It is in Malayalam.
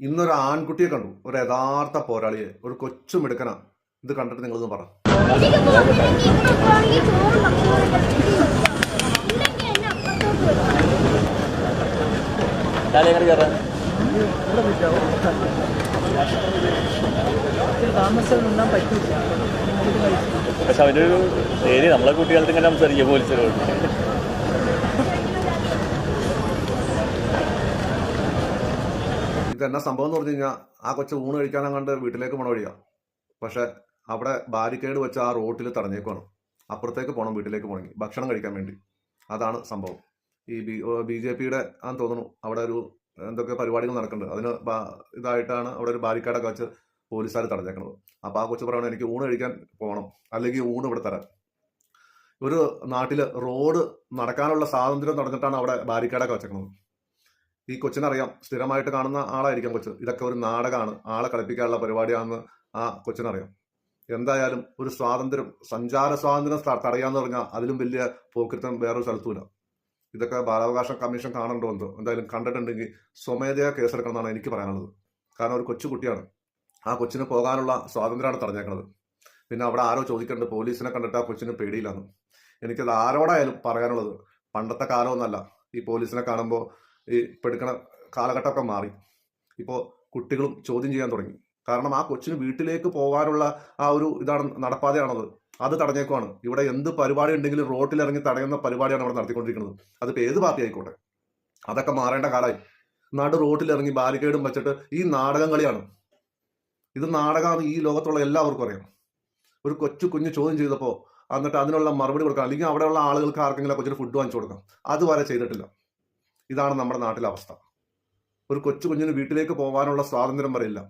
ഇന്നൊരു ആൺകുട്ടിയെ കണ്ടു. ഒരു യഥാർത്ഥ പോരാളിയെ ഒരു കൊച്ചു മിടുക്കന. ഇത് കണ്ടിട്ട് നിങ്ങളൊന്ന് പറ. പക്ഷെ അവന്റെ ഒരു ശരി നമ്മളെ കുട്ടികൾക്ക് ഇങ്ങനെ സംസാരിക്കുക പോലീസുകളോട് ഇത് എന്നാ സംഭവം എന്ന് പറഞ്ഞു കഴിഞ്ഞാൽ ആ കൊച്ചു ഊണ് കഴിക്കാനും കണ്ട് വീട്ടിലേക്ക് പോണ വഴിയാ. പക്ഷെ അവിടെ ബാരിക്കേഡ് വെച്ച് ആ റോട്ടിൽ തടഞ്ഞേക്കുവാണ്. അപ്പുറത്തേക്ക് പോകണം വീട്ടിലേക്ക് പോകണമെങ്കിൽ ഭക്ഷണം കഴിക്കാൻ വേണ്ടി. അതാണ് സംഭവം. ഈ ബി ബി ജെ പിയുടെ ആന്ന് തോന്നുന്നു അവിടെ ഒരു എന്തൊക്കെ പരിപാടികൾ നടക്കുന്നുണ്ട്. അതിന് ഇതായിട്ടാണ് അവിടെ ഒരു ബാരിക്കേഡൊക്കെ വെച്ച് പോലീസുകാർ തടഞ്ഞേക്കുന്നത് അപ്പോൾ ആ കൊച്ചു പറയണം എനിക്ക് ഊണ് കഴിക്കാൻ പോകണം. അല്ലെങ്കിൽ ഊണ് ഇവിടെ തരാം. ഒരു നാട്ടിൽ റോഡ് നടക്കാനുള്ള സ്വാതന്ത്ര്യം നടന്നിട്ടാണ് അവിടെ ബാരിക്കേഡൊക്കെ വെച്ചേക്കുന്നത് ഈ കൊച്ചിനറിയാം സ്ഥിരമായിട്ട് കാണുന്ന ആളായിരിക്കാം കൊച്ചു. ഇതൊക്കെ ഒരു നാടകമാണ് ആളെ കളിപ്പിക്കാനുള്ള പരിപാടിയാണെന്ന് ആ കൊച്ചിനറിയാം എന്തായാലും ഒരു സ്വാതന്ത്ര്യം സഞ്ചാര സ്വാതന്ത്ര്യം തടയാന്ന് പറഞ്ഞാൽ അതിലും വലിയ പോക്കിരുത്തം വേറൊരു സ്ഥലത്തുമില്ല ഇതൊക്കെ ബാലാവകാശ കമ്മീഷൻ കാണണ്ടോ എന്തോ? എന്തായാലും കണ്ടിട്ടുണ്ടെങ്കിൽ സ്വമേധയാ കേസെടുക്കണം എന്നാണ് എനിക്ക് പറയാനുള്ളത്. കാരണം ഒരു കൊച്ചു കുട്ടിയാണ്. ആ കൊച്ചിന് പോകാനുള്ള സ്വാതന്ത്ര്യമാണ് തടഞ്ഞേക്കുന്നത് പിന്നെ അവിടെ ആരോ ചോദിക്കേണ്ടത് പോലീസിനെ കണ്ടിട്ട് ആ കൊച്ചിന് പേടിയില്ലാന്ന്? എനിക്കത് ആരോടായാലും പറയാനുള്ളത് പണ്ടത്തെ കാലമൊന്നല്ല ഈ പോലീസിനെ കാണുമ്പോൾ ഈ എടുക്കണ കാലഘട്ടമൊക്കെ മാറി. ഇപ്പോൾ കുട്ടികളും ചോദ്യം ചെയ്യാൻ തുടങ്ങി. കാരണം ആ കൊച്ചിന് വീട്ടിലേക്ക് പോകാനുള്ള ആ ഒരു ഇതാണ് നടപ്പാതയാണത്. അത് തടഞ്ഞേക്കുവാണ്. ഇവിടെ എന്ത് പരിപാടി ഉണ്ടെങ്കിലും റോട്ടിൽ ഇറങ്ങി തടയുന്ന പരിപാടിയാണ് ഇവിടെ നടത്തിക്കൊണ്ടിരിക്കുന്നത്. അതിപ്പോൾ ഏത് പാർട്ടി ആയിക്കോട്ടെ? അതൊക്കെ മാറേണ്ട കാലമായി നടു റോട്ടിൽ ഇറങ്ങി ബാരിക്കേഡും വെച്ചിട്ട് ഈ നാടകം കളിയാണ്. ഇത് നാടകമാണ് ഈ ലോകത്തുള്ള എല്ലാവർക്കും അറിയാം. ഒരു കൊച്ചു കുഞ്ഞ് ചോദ്യം ചെയ്തപ്പോൾ എന്നിട്ട് അതിനുള്ള മറുപടി കൊടുക്കാം അല്ലെങ്കിൽ അവിടെയുള്ള ആളുകൾക്ക് ആർക്കെങ്കിലും കൊച്ചിന് ഫുഡ് വാങ്ങിച്ചു കൊടുക്കാം. അതുവരെ ചെയ്തിട്ടില്ല. ഇതാണ് നമ്മുടെ നാട്ടിലെ അവസ്ഥ. ഒരു കൊച്ചു കുഞ്ഞിന് വീട്ടിലേക്ക് പോകാനുള്ള സ്വാതന്ത്ര്യം വരെ ഇല്ല.